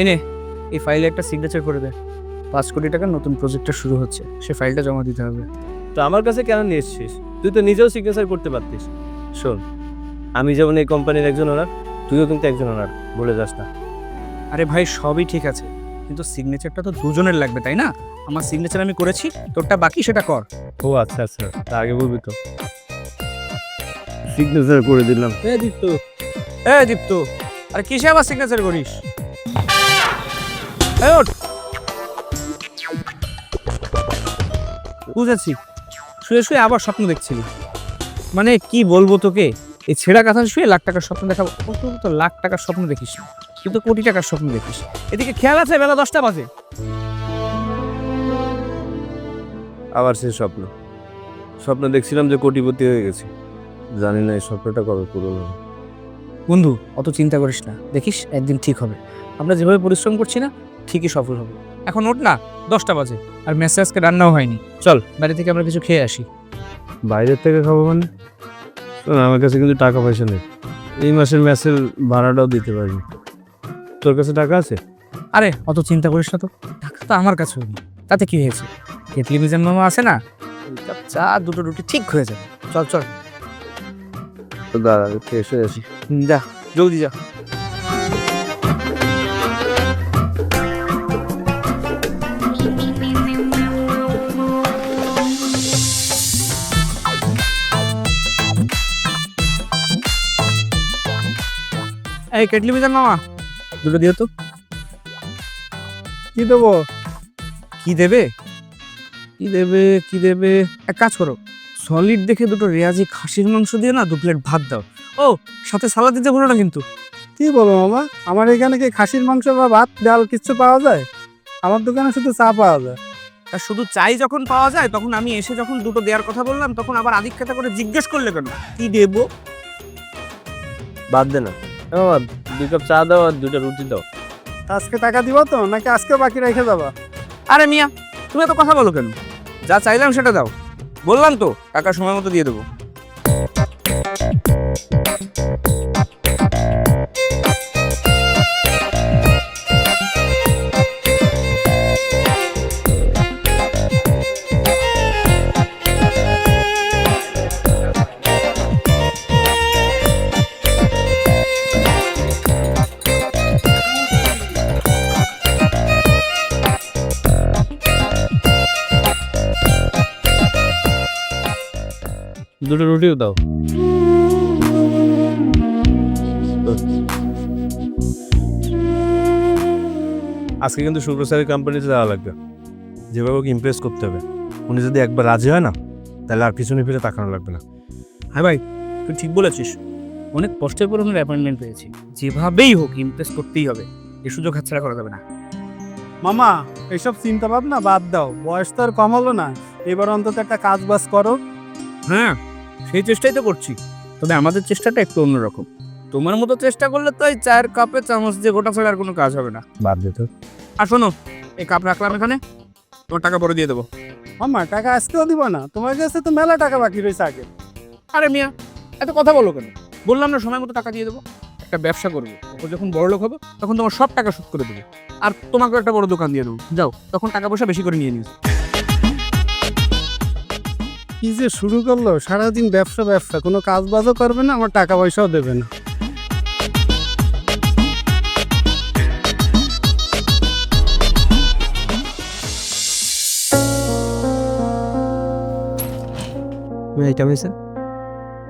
এনে এই ফাইলে একটা সিগনেচার করে দে। পাঁচ কোটি টাকার নতুন প্রজেক্টটা শুরু হচ্ছে সে ফাইলটা জমা দিতে হবে। তো আমার কাছে কেন নিয়ে এসছিস? তুই তো নিজেও সিগনেচার করতে পারতিস। শোন আমি যেমন এই কোম্পানির একজন ওনার তুইও কিন্তু একজন ওনার বলে যাস না। আরে ভাই সবই ঠিক আছে। কিন্তু সিগনেচারটা তো দুজনের লাগবে তাই না? আমার সিগনেচার আমি করেছি তোরটা বাকি সেটা কর। ও আচ্ছা আচ্ছা তা আগে বলবি তো। সিগনেচার করে দিলাম। এ দীপ্ত এ দীপ্ত আরে কিসে আবার সিগনেচার করিস। বুঝেছি। শুয়ে শুয়ে আবার স্বপ্ন দেখছিলি। মানে কি বলব তোকে? এই ছেঁড়া কাঁথা শুয়ে লাখ টাকার স্বপ্ন দেখাবো। ও তো তো লাখ টাকার স্বপ্ন দেখিস না। কিন্তু কোটি টাকার স্বপ্ন দেখিস। এদিকে খেয়াল আছে বেলা দশটা বাজে। আবার সে স্বপ্ন। স্বপ্ন দেখছিলাম যে কোটিপতি হয়ে গেছি। জানি না এই স্বপ্নটা কবে পূরণ হবে। বন্ধু অত চিন্তা করিস না। দেখিস একদিন ঠিক হবে। আমরা যেভাবে পরিশ্রম করছি না ঠিকই সফল হবে। এখন ওঠ না দশটা বাজে আর মেসে আজকে রান্নাও হয়নি। চল বাইরে থেকে আমরা কিছু খেয়ে আসি। বাইরের থেকে খাব মানে? শোন আমার কাছে কিন্তু টাকা পয়সা নেই। এই মাসের ম্যাচের ভাড়াটাও দিতে পারবি তোর কাছে টাকা আছে? আরে অত চিন্তা করিস না তো। টাকা তো আমার কাছেও নেই। তাতে কি হয়েছে? কেটলি মিজান মামা আছে না? কাপ চা দুটো রুটি ঠিক হয়ে যাবে। চল চল। ফ্রেশ হয়ে আসি। যা জলদি যা। এই কেটলি মিজান মামা। দুটো দিও তো। কি দেবো? কি দেবে? কি দেবে কি দেবে? এক কাজ করো। সলিড দেখে দুটো রেয়াজি খাসির মাংস দিয়ে না দু প্লেট ভাত দাও। ও সাথে সালাদ দিতে ভুলো না কিন্তু। কি বলো মামা? আমার এখানে কি খাসির মাংস বা ভাত ডাল কিচ্ছু পাওয়া যায়? আমার দোকানে শুধু চা পাওয়া যায়। আর শুধু চাই যখন পাওয়া যায় তখন আমি এসে যখন দুটো দেওয়ার কথা বললাম তখন আবার আদিক খেতা করে জিজ্ঞেস করলে কেন? কি দেবো? বাদ দে না। বাবা দুই কাপ চা দাও আর দুইটা রুটি দাও। তা আজকে টাকা দিব তো নাকি আজকে বাকি রেখে যাবা? আরে মিয়া তুমি এত কথা বলো কেন? যা চাইলাম সেটা দাও। বললাম তো টাকা সময় মতো দিয়ে দেবো। দুটো রুটিও দাও। আজকে কিন্তু শুক্র স্যারের কোম্পানিতে যাওয়া লাগবে। যেভাবে ওকে ইমপ্রেস করতে হবে। উনি যদি একবার রাজি হয় না তাহলে আর পিছনে ফিরে তাকানো লাগবে না। হ্যাঁ ভাই তুই ঠিক বলেছিস। অনেক কষ্টের পর ওনার অ্যাপয়েন্টমেন্ট পেয়েছি। যেভাবেই হোক ইমপ্রেস করতেই হবে। এ সুযোগ হাতছাড়া করা যাবে না। মামা এইসব চিন্তা ভাবনা বাদ দাও। বয়স তো আর কম হলো না। এবার অন্তত একটা কাজ বাজ করো। হ্যাঁ সেই চেষ্টাই তো করছি। তবে আমাদের চেষ্টাটা একটু অন্যরকম। তোমার মতো চেষ্টা করলে তো এই চায়ের কাপে চামচ দিয়ে গোটা ছাড়া আর কোনো কাজ হবে না। বাদ দিত আর শোনো এই কাপ রাখলাম এখানে। তোমার টাকা পরে দিয়ে দেবো। আমার টাকা আজকেও দিব না। তোমার কাছে তো মেলা টাকা বাকি রয়েছে আগে। আরে মিয়া এত কথা বলো কেন? বললাম না সময় মতো টাকা দিয়ে দেবো। একটা ব্যবসা করব। ও যখন বড় লোক হবে তখন তোমার সব টাকা শোধ করে দেবো। আর তোমাকে একটা বড় দোকান দিয়ে দেবো। যাও তখন টাকা পয়সা বেশি করে নিয়ে নিও। কি যে শুরু করল সারাদিন ব্যবসা ব্যবসা কোনো কাজ বাজও করবে না আমার টাকা পয়সাও দেবে না May I come in, sir?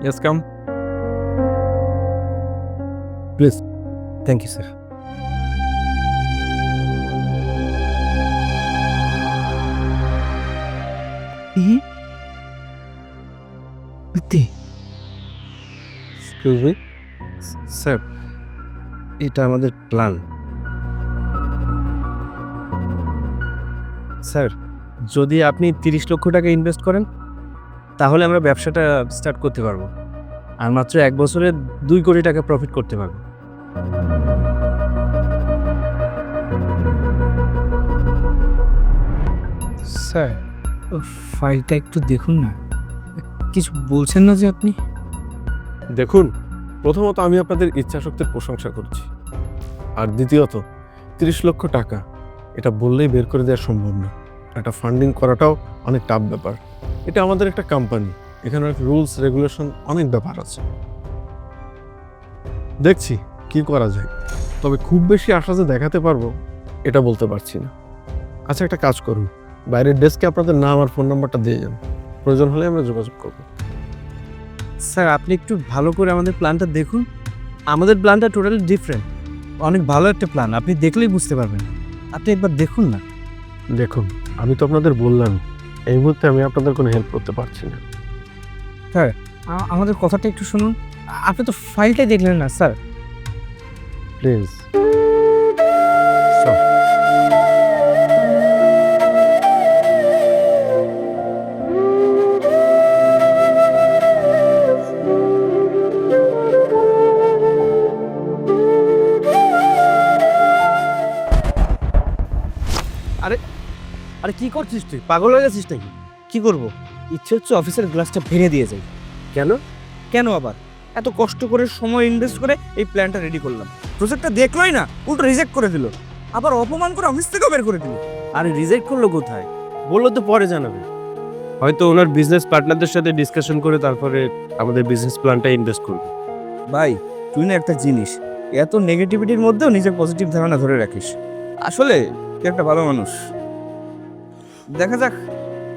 Yes, come. Please. Thank you, sir. Excuse me? Sir এটা আমাদের প্ল্যান। স্যার যদি আপনি তিরিশ লক্ষ টাকা ইনভেস্ট করেন তাহলে আমরা ব্যবসাটা স্টার্ট করতে পারব। আর মাত্র এক বছরে দুই কোটি টাকা প্রফিট করতে পারব। স্যার ফাইলটা একটু দেখুন না। কিছু বলছেন না যে আপনি? দেখুন, প্রথমত আমি আপনাদের ইচ্ছাশক্তির প্রশংসা করছি। আর দ্বিতীয়ত, তিরিশ লক্ষ টাকা, এটা বললেই বের করে দেওয়া সম্ভব না। একটা ফান্ডিং করাটাও অনেক টাফ ব্যাপার। এটা আমাদের একটা কোম্পানি এখানে অনেক রুলস রেগুলেশন অনেক ব্যাপার আছে। দেখছি, কি করা যায়। তবে খুব বেশি আশা যে দেখাতে পারব, এটা বলতে পারছি না। আচ্ছা একটা কাজ করুন। বাইরের ডেস্কে আপনাদের নাম আর ফোন নাম্বারটা দিয়ে যান। প্রয়োজন হলে আমরা যোগাযোগ করব। স্যার আপনি একটু ভালো করে আমাদের প্ল্যানটা দেখুন। আমাদের প্ল্যানটা টোটালি ডিফারেন্ট। অনেক ভালো একটা প্ল্যান আপনি দেখলেই বুঝতে পারবেন। আপনি একবার দেখুন না। দেখুন আমি তো আপনাদের বললাম এই মুহূর্তে আমি আপনাদের কোনো হেল্প করতে পারছি না। স্যার আমাদের কথাটা একটু শুনুন। আপনি তো ফাইলটাই দেখলেন না স্যার। প্লিজ আরে আরে কি করছিস তুই? পাগল হয়ে গেছিস নাকি? কি করব? ইচ্ছে হচ্ছে অফিসের গ্লাসটা ভেঙে দিয়ে যাই। কেন? কেন আবার? এত কষ্ট করে সময় ইনভেস্ট করে এই প্ল্যানটা রেডি করলাম। প্রজেক্টটা দেখলোই না উল্টো রিজেক্ট করে দিল। আবার অপমান করে অফিস থেকেও বের করে দিল। আরে রিজেক্ট করল কোথায়? বলল তো পরে জানাবে। হয়তো ওনার বিজনেস পার্টনারদের সাথে ডিসকাশন করে তারপরে আমাদের বিজনেস প্ল্যানটা ইনভেস্ট করবে। ভাই তুই না একটা জিনিস। এত নেগেটিভিটির মধ্যেও নিজের পজিটিভ ধারণা ধরে রাখিস। আসলে তুই একটা ভালো মানুষ? দেখা যাক।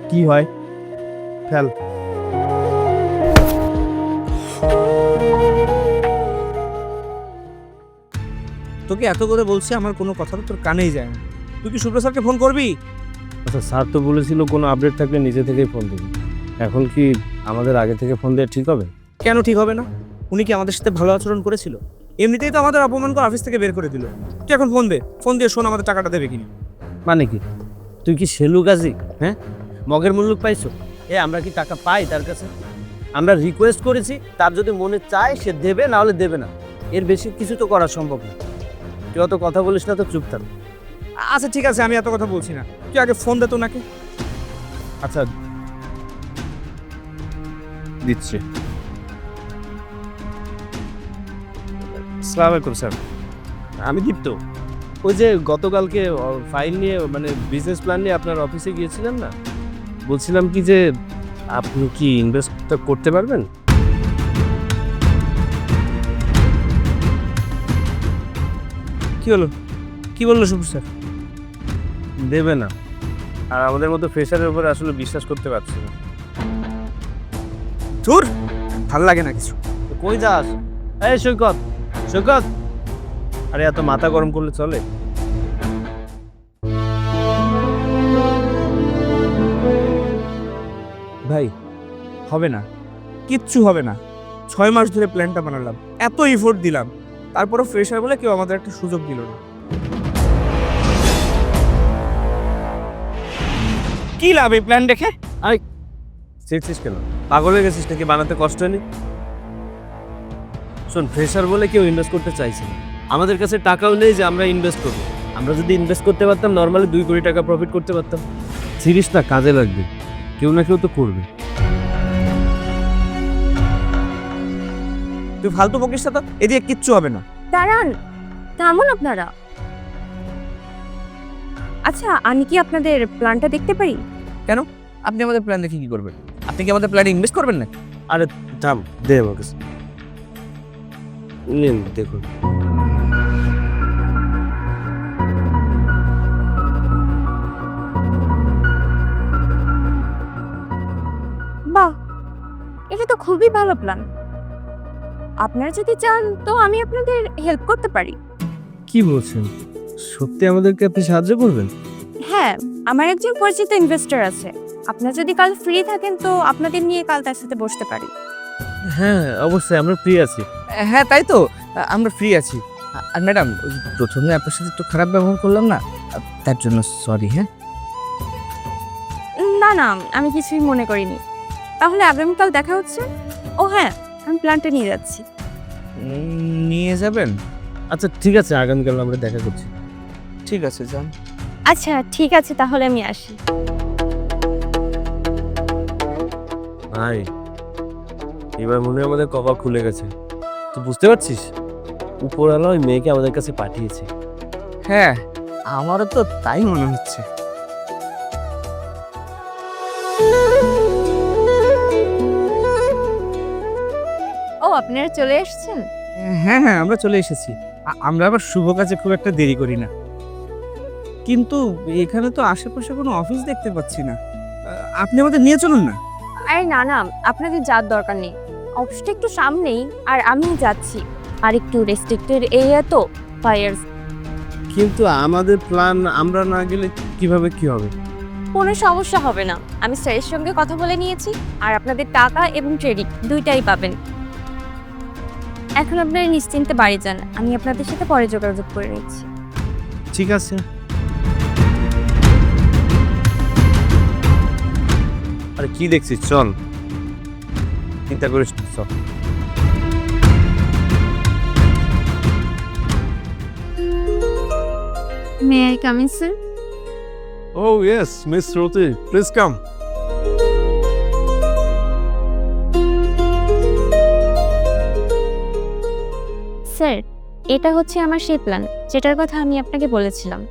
কি হয়? ফেল। তোকে এত করে বলছি আমার কোনো কথা তোর কানেই যায় না। তুই কি সুব্র স্যারকে ফোন করবি? আচ্ছা স্যার তো বলেছিল কোনো আপডেট থাকলে নিজে থেকেই ফোন দিবি। এখন কি আমাদের আগে থেকে ফোন দেওয়া ঠিক হবে? কেন ঠিক হবে না? উনি কি আমাদের সাথে ভালো আচরণ করেছিল? এমনিতেই তো আমাদের অপমান করে অফিস থেকে বের করে দিল। তুই এখন ফোন দে ফোন দিয়ে শোন আমাদের টাকাটা দেবে কিনা। মানে কি? তুই কি সেলু গাজি? হ্যাঁ? মগের মুল্লুক পাইছো? এ আমরা কি টাকা পাই তার কাছে? আমরা রিকোয়েস্ট করেছি তার যদি মনে চায় সে দেবে না হলে দেবে না। এর বেশি কিছু তো করা সম্ভব না। তুই অত কথা বলিস না তো চুপ থাক। আচ্ছা ঠিক আছে আমি এত কথা বলছি না। তুই আগে ফোন দে তো নাকি আচ্ছা। দিচ্ছি। সালাম আলাইকুম স্যার। আমি দীপ্ত। ওই যে গতকালকে ফাইল নিয়ে মানে বিজনেস প্ল্যান নিয়ে আপনার অফিসে গিয়েছিলেন না? বলছিলাম কি যে আপনি কি ইনভেস্টটা করতে পারবেন? কি হলো? কি বলল সুব্র স্যার? দেবে না। আর আমাদের মতো ফ্রেশারের উপরে আসলে বিশ্বাস করতে পারছি না। ধুর! ভালো লাগে না কিছু। কই যাস? এই সৈকত! সৈকত আরে এত মাথা গরম করলে চলে। ভাই হবে না। কিচ্ছু হবে না। ছয় মাস ধরে প্ল্যানটা বানালাম। এত ইফোর্ট দিলাম। তারপরও ফ্রেশার বলে কেউ আমাদের একটা সুযোগ দিল না। কি লাভ এই প্ল্যান দেখে? আরে শিখছিস কেন? পাগল হয়ে গেছিস নাকি? বানাতে কষ্ট হয়নি? শোন ফ্রেশার বলে কেউ ইনভেস্ট করতে চাইছে না। আমাদের কাছে টাকাও নেই যে আমরা ইনভেস্ট করব। আমরা যদি ইনভেস্ট করতে পারতাম নর্মালি দুই কোটি টাকা প্রফিট করতে পারতাম। সিরিজ না কাজে লাগবে। কেউ না কেউ তো করবে। তুই ফালতু বকিস না তো এদিকে কিচ্ছু হবে না। দাঁড়ান থামুন আপনারা? আচ্ছা আমি কি আপনাদের প্ল্যানটা দেখতে পারি? কেন? আপনি আমাদের প্ল্যান দেখে কি করবেন? আপনি কি আমাদের প্ল্যানে ইনভেস্ট করবেন না আরে থাম দে আমার কাছে নিন দেখুন। বাহ এটা তো খুবই ভালো প্ল্যান আপনারা যদি চান তো আমি আপনাদের হেল্প করতে পারি। কি বলছেন? সত্যি আমাদেরকে আপনি সাহায্য করবেন? হ্যাঁ আমার একজন পরিচিত ইনভেস্টর আছে। আপনারা যদি কাল ফ্রি থাকেন তো আপনাদের নিয়ে কাল তার সাথে বসতে পারি। হ্যাঁ অবশ্যই আমরা ফ্রি আছি। হ্যাঁ তাই তো। আমরা ফ্রি আছি। আর ম্যাডাম প্রথমে আপনার সাথে একটু খারাপ ব্যবহার করলাম না? তার জন্য সরি হ্যাঁ? না না আমি কিছুই মনে করিনি। তাহলে আগামীকাল দেখা হচ্ছে? ও হ্যাঁ আমি প্ল্যানটা নিয়ে যাচ্ছি। নিয়ে যাবেন? আচ্ছা ঠিক আছে আগামীকাল আমরা দেখা করছি। ঠিক আছে যান। আচ্ছা ঠিক আছে তাহলে আমি আসি। ভাই এবার মনে হয় আমাদের কপাল খুলে গেছে। তুই বুঝতে পারছিস? উপরওয়ালা ওই মেয়েকে আমাদের কাছে পাঠিয়েছে। হ্যাঁ আমারও তো তাই মনে হচ্ছে। ও আপনারা চলে এসেছেন? হ্যাঁ হ্যাঁ আমরা চলে এসেছি। আ- আমরা আবার শুভ কাজে খুব একটা দেরি করি না। কিন্তু এখানে তো আশেপাশে কোনো অফিস দেখতে পাচ্ছি না। আ, আপনি আমাদের নিয়ে চলুন না। আরে না না আপনাদের যাওয়ার দরকার নেই। অফিসটা একটু সামনেই আর আমি যাচ্ছি। আর একটু রেস্ট্রিক্টেড এরিয়া তো ফায়ার কিন্তু আমাদের প্ল্যান আমরা না গেলে কীভাবে কি হবে? কোনো সমস্যা হবে না। আমি স্যারের সঙ্গে কথা বলে নিয়েছি আর আপনাদের টাকা এবং ক্রেডিট দুইটাই পাবেন। এখন আপনারা নিশ্চিন্তে বাড়ি যান। আমি আপনাদের সাথে পরে যোগাযোগ করে নিচ্ছি। ঠিক আছে। আরে কি দেখছিস? চল। চিন্তা করিস চল may I coming sir Oh, yes, Miss Roti. Please come. Sir এটা হচ্ছে আমার সেই প্ল্যান যেটার কথা আমি আপনাকে বলেছিলাম।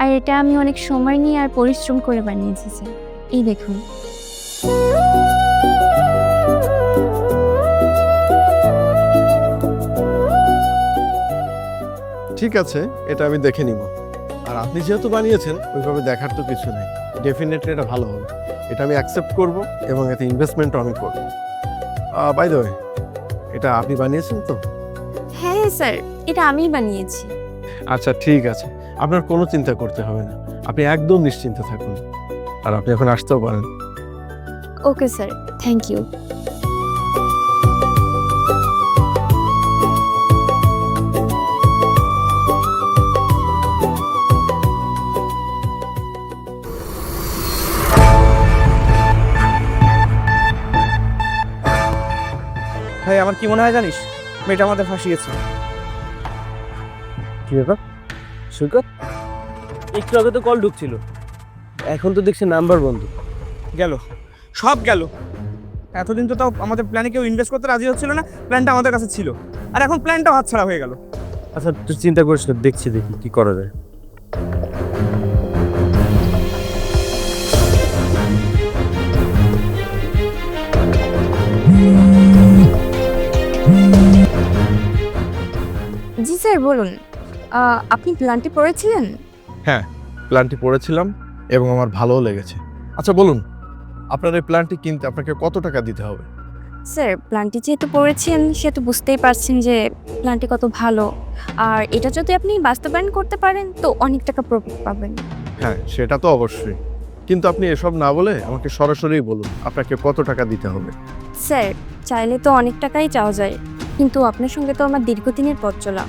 আর এটা আমি অনেক সময় নিয়ে আর পরিশ্রম করে বানিয়েছি স্যার এই দেখুন। ঠিক আছে এটা আমি দেখে নিব। আর আপনি যেহেতু বানিয়েছেন ওইভাবে দেখার তো কিছু নেই। ডেফিনেটলি এটা ভালো হবে। এটা আমি অ্যাকসেপ্ট করব এবং এতে ইনভেস্টমেন্টও আমি করব। বাই দ্য এটা আপনি বানিয়েছেন তো? হ্যাঁ স্যার এটা আমি বানিয়েছি। আচ্ছা ঠিক আছে। আপনার কোনো চিন্তা করতে হবে না। আপনি একদম নিশ্চিন্তে থাকুন। আর আপনি এখন আসতেও পারেন। ওকে স্যার থ্যাংক ইউ আমার কি মনে হয় জানিস? মেয়েটা আমাদের ফাঁসিয়েছে। কি ব্যাপার? সৈকত একটু আগে তো কল ঢুকছিল। এখন তো দেখছি নাম্বার বন্ধ। গেল। সব গেল। এতদিন তো তাও আমাদের প্ল্যানে কেউ ইনভেস্ট করতে রাজি হচ্ছিল না প্ল্যানটা আমাদের কাছে ছিল। আর এখন প্ল্যানটাও হাতছাড়া হয়ে গেল। আচ্ছা তুই চিন্তা করিস না দেখছি দেখি কি করা যায়। জি স্যার বলুন। আপনি প্ল্যানটি পড়েছিলেন? হ্যাঁ প্ল্যানটি পড়েছিলাম এবং আমার ভালোও লেগেছে। আচ্ছা বলুন আপনার এই প্ল্যানটি কিনতে আপনাকে কত টাকা দিতে হবে? স্যার প্ল্যানটি যেহেতু পড়েছেন সেহেতু বুঝতেই পারছেন যে প্ল্যানটি কত ভালো। আর এটা যদি আপনি বাস্তবায়ন করতে পারেন তো অনেক টাকা প্রফিট পাবেন। হ্যাঁ সেটা তো অবশ্যই। কিন্তু আপনি এসব না বলে আমাকে সরাসরি বলুন আপনাকে কত টাকা দিতে হবে? স্যার চাইলে তো অনেক টাকাই চাওয়া যায়। কিন্তু আপনার সঙ্গে তো আমার দীর্ঘদিনের পথ চলা।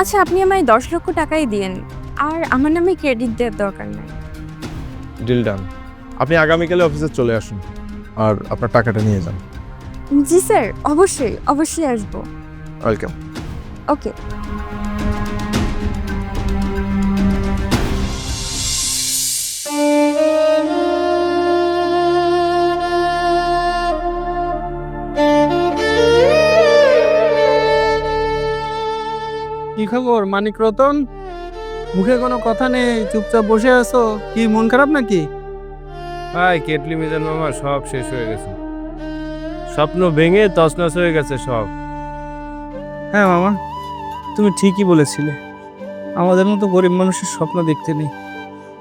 আচ্ছা আপনি আমায় দশ লক্ষ টাকাই দিয়েন। আর আমার নামে ক্রেডিট দেওয়ার দরকার নাই। ডিল ডান আপনি আগামীকালে অফিসে চলে আসুন। আর আপনার টাকাটা নিয়ে যান। জি স্যার। অবশ্যই অবশ্যই আসব। ওয়েলকাম ওকে খবর মানিক রতন মুখে কোনো কথা নেই চুপচাপ বসে আছো? কি মন খারাপ নাকি? ভাই কেটলি মিজান মামা সব শেষ হয়ে গেছে। স্বপ্ন ভেঙে তছনছ হয়ে গেছে সব। হ্যাঁ মামা তুমি ঠিকই বলেছিলে। আমাদের মতো গরিব মানুষের স্বপ্ন দেখতে নেই।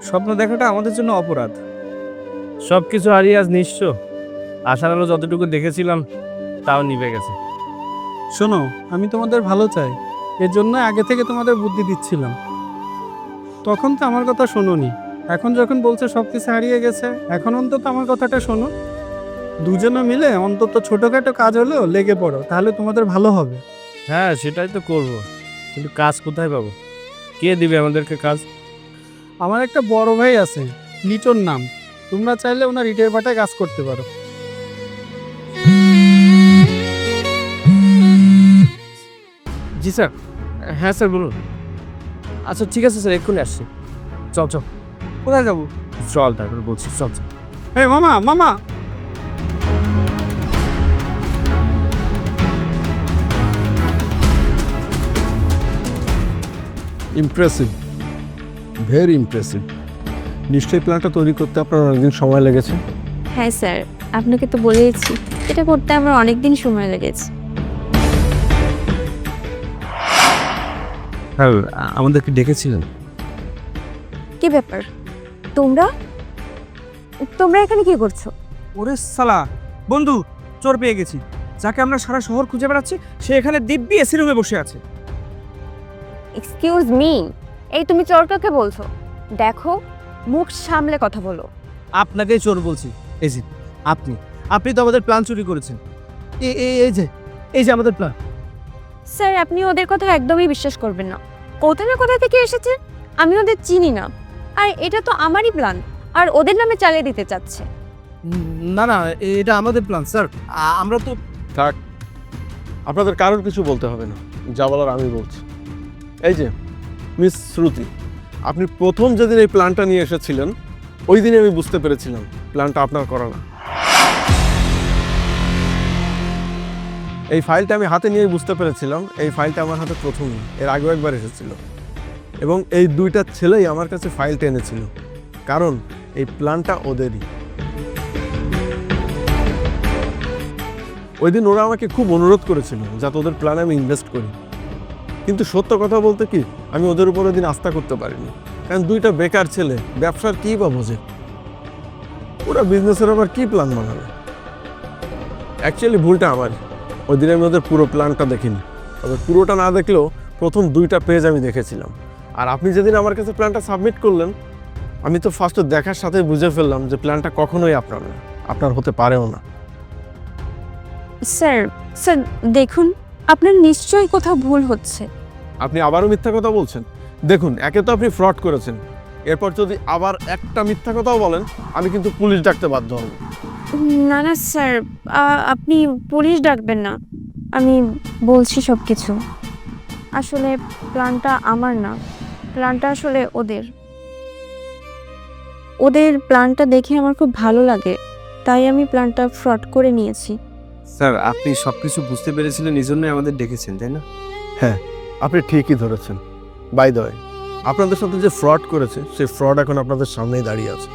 স্বপ্ন দেখাটা আমাদের জন্য অপরাধ। সব কিছু হারিয়ে আজ নিঃস্ব। আশার আলো যতটুকু দেখেছিলাম তাও নিভে গেছে। শোনো আমি তোমাদের ভালো চাই। এর জন্য আগে থেকে তোমাদের বুদ্ধি দিচ্ছিলাম। তখন তো আমার কথা শোনোনি। এখন যখন বলছে সব কিছু হারিয়ে গেছে এখন অন্তত আমার কথাটা শোনো। দুজনে মিলে অন্তত ছোটোখাটো কাজ হলেও লেগে পড়ো তাহলে তোমাদের ভালো হবে। হ্যাঁ সেটাই তো করব। কিন্তু কাজ কোথায় পাবো? কে দিবে আমাদেরকে কাজ? আমার একটা বড় ভাই আছে লিটন নাম। তোমরা চাইলে ওনার ইটের ভাটায় কাজ করতে পারো। জি স্যার। হ্যাঁ স্যার বলুন। আচ্ছা ঠিক আছে স্যার এক্ষুনি আসছি। চল চল। কোথায় যাব? চল তারপর বলছি চল চল। এই মামা মামা! ইমপ্রেসিভ ভেরি ইমপ্রেসিভ নিশ্চয়ই প্ল্যানটা তৈরি করতে আপনার অনেকদিন সময় লেগেছে? হ্যাঁ স্যার আপনাকে তো বলেইছি। এটা করতে আমার অনেক দিন সময় লেগেছে। হ্যাঁ আমাদেরকে ডেকেছিলেন। কি ব্যাপার? তোমরা? তোমরা এখানে কি করছ? ওরে সালা বন্ধু চোর পেয়ে গেছি। যাকে আমরা সারা শহর খুঁজে বেড়াচ্ছি সে এখানে দিব্যি এসি রুমে বসে আছে। এক্সকিউজ মি এই তুমি চোরকাকে বলছো? দেখো মুখ সামলে কথা বলো। আপনাকেই চোর বলছি। এই যে আপনি আপনি তো আমাদের প্ল্যান চুরি করেছেন। এই এই- এই যে এই যে আমাদের প্ল্যান স্যার আপনি ওদের কথা একদমই বিশ্বাস করবেন না। কোথা না কোথা থেকে এসেছে? আমি ওদের চিনি না। আর এটা তো আমারই প্ল্যান আর ওদের নামে চালিয়ে দিতে চাচ্ছে। না না এটা আমাদের প্ল্যান স্যার আমরা তো থাক আপনাদের কারোর কিছু বলতে হবে না। যা বলার আমি বলছি। এই যে মিস শ্রুতি আপনি প্রথম যেদিন এই প্ল্যানটা নিয়ে এসেছিলেন ওই দিনে আমি বুঝতে পেরেছিলাম প্ল্যানটা আপনার করা না। এই ফাইলটা আমি হাতে নিয়ে বুঝতে পেরেছিলাম, এই ফাইলটা আমার হাতে প্রথম, এর আগেও একবার এসেছিল। এবং এই দুইটা ছেলেই আমার কাছে ফাইলটা এনেছিল, কারণ এই প্ল্যানটা ওদেরই। ওই দিন ওরা আমাকে খুব অনুরোধ করেছিল, যাতে ওদের প্ল্যানে আমি ইনভেস্ট করি। কিন্তু সত্য কথা বলতে কি, আমি ওদের উপর দিন আস্থা করতে পারিনি, কারণ দুইটা বেকার ছেলে, ব্যবসার কী বা বোঝে? ওরা বিজনেসের আবার কী প্ল্যান বানাবে? অ্যাকচুয়ালি ভুলটা আমার ওই দিন আমি ওদের পুরো প্ল্যানটা দেখিনি। তবে পুরোটা না দেখলেও প্রথম দুইটা পেজ আমি দেখেছিলাম। আর আপনি যেদিন আমার কাছে প্ল্যানটা সাবমিট করলেন আমি তো ফার্স্টে দেখার সাথে বুঝে ফেললাম যে প্ল্যানটা কখনোই আপনার না আপনার হতে পারেও না। স্যার স্যার দেখুন আপনার নিশ্চয়ই কোথাও ভুল হচ্ছে। আপনি আবারও মিথ্যা কথা বলছেন? দেখুন একে তো আপনি ফ্রড করেছেন। এরপর যদি আবার একটা মিথ্যা কথাও বলেন আমি কিন্তু পুলিশ ডাকতে বাধ্য হব। না না স্যার আপনি পুলিশ ডাকবেন না। আমি বলছি সব কিছু আসলে প্ল্যানটা আমার না। প্ল্যানটা আসলে ওদের। ওদের প্ল্যানটা দেখে আমার খুব ভালো লাগে। তাই আমি প্ল্যানটা ফ্রড করে নিয়েছি। স্যার আপনি সব কিছু বুঝতে পেরেছিলেন এই জন্যই আমাদের ডেকেছেন তাই না? হ্যাঁ আপনি ঠিকই ধরেছেন। বাই দ্য আপনাদের সাথে যে ফ্রড করেছে, সেই ফ্রড এখন আপনাদের সামনেই দাঁড়িয়ে আছে।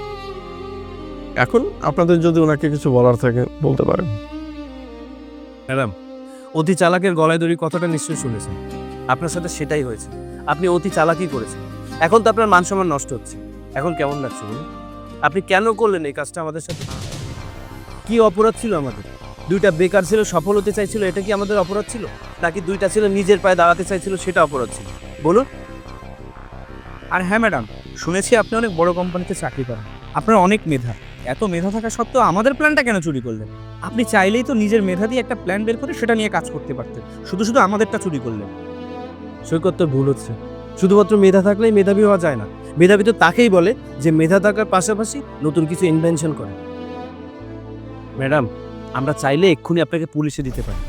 এখন আপনাদের যদি ওনাকে কিছু বলার থাকে, বলতে পারেন। ম্যাডাম, অতি চালাকের গলায় দড়ি কথাটা নিশ্চয়ই শুনেছেন। আপনার সাথে সেটাই হয়েছে। আপনি অতি চালাকি করেছেন। এখন তো আপনার মান সম্মান নষ্ট হচ্ছে। এখন কেমন লাগছে বলুন? আপনি কেন করলেন এই কাজটা আমাদের সাথে? কি অপরাধ ছিল আমাদের? দুইটা বেকার ছিল সফল হতে চাইছিল, এটা কি আমাদের অপরাধ ছিল? নাকি দুইটা ছিল নিজের পায়ে দাঁড়াতে চাইছিল, সেটা অপরাধ ছিল? বলুন। আর হ্যাঁ ম্যাডাম, শুনেছি আপনি অনেক বড় কোম্পানিতে চাকরি করেন। আপনার অনেক মেধা। এত মেধা থাকা সত্ত্বেও আমাদের প্ল্যানটা কেন চুরি করলেন? আপনি চাইলেই তো নিজের মেধা দিয়ে একটা প্ল্যান বের করে সেটা নিয়ে কাজ করতে পারতেন। শুধু শুধু আমাদেরটা চুরি করলেন। সৈকত, তো ভুল হচ্ছে। শুধুমাত্র মেধা থাকলেই মেধাবী হওয়া যায় না। মেধাবী তো তাকেই বলে যে মেধা থাকার পাশাপাশি নতুন কিছু ইনভেনশন করে। ম্যাডাম, আমরা চাইলে এক্ষুনি আপনাকে পুলিশে দিতে পারি।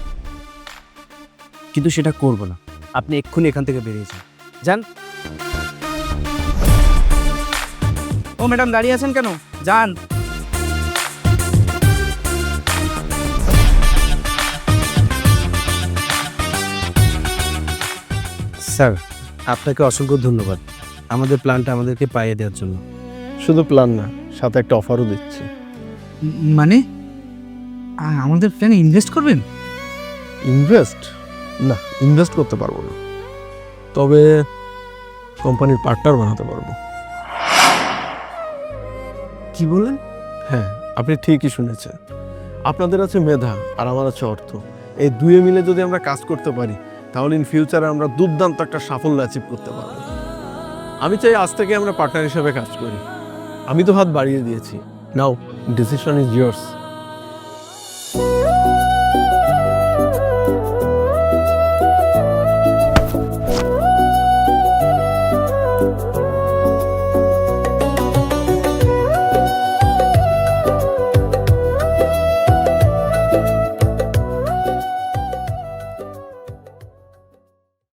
কিন্তু সেটা করব না। আপনি এক্ষুনি এখান থেকে বেরিয়ে যান। যান। ও ম্যাডাম দাঁড়িয়ে আছেন কেন? যান। স্যার আপনাকে অসংখ্য ধন্যবাদ আমাদের প্ল্যানটা আমাদেরকে পাইয়ে দেওয়ার জন্য। শুধু প্ল্যান না সাথে একটা অফারও দিচ্ছি। মানে? আমাদের প্ল্যানে ইনভেস্ট করবেন? ইনভেস্ট? না ইনভেস্ট করতে পারব না। তবে কোম্পানির পার্টনার বানাতে পারব। কি বললেন? হ্যাঁ আপনি ঠিকই শুনেছেন। আপনাদের আছে মেধা আর আমার আছে অর্থ। এই দুয়ে মিলে যদি আমরা কাজ করতে পারি, তাহলে ইন ফিউচারে আমরা দুর্দান্ত একটা সাফল্য অ্যাচিভ করতে পারব। আমি চাই আজ থেকে আমরা পার্টনার হিসেবে কাজ করি। আমি তো হাত বাড়িয়ে দিয়েছি। নাও ডিসিশন ইজ ইয়ার্স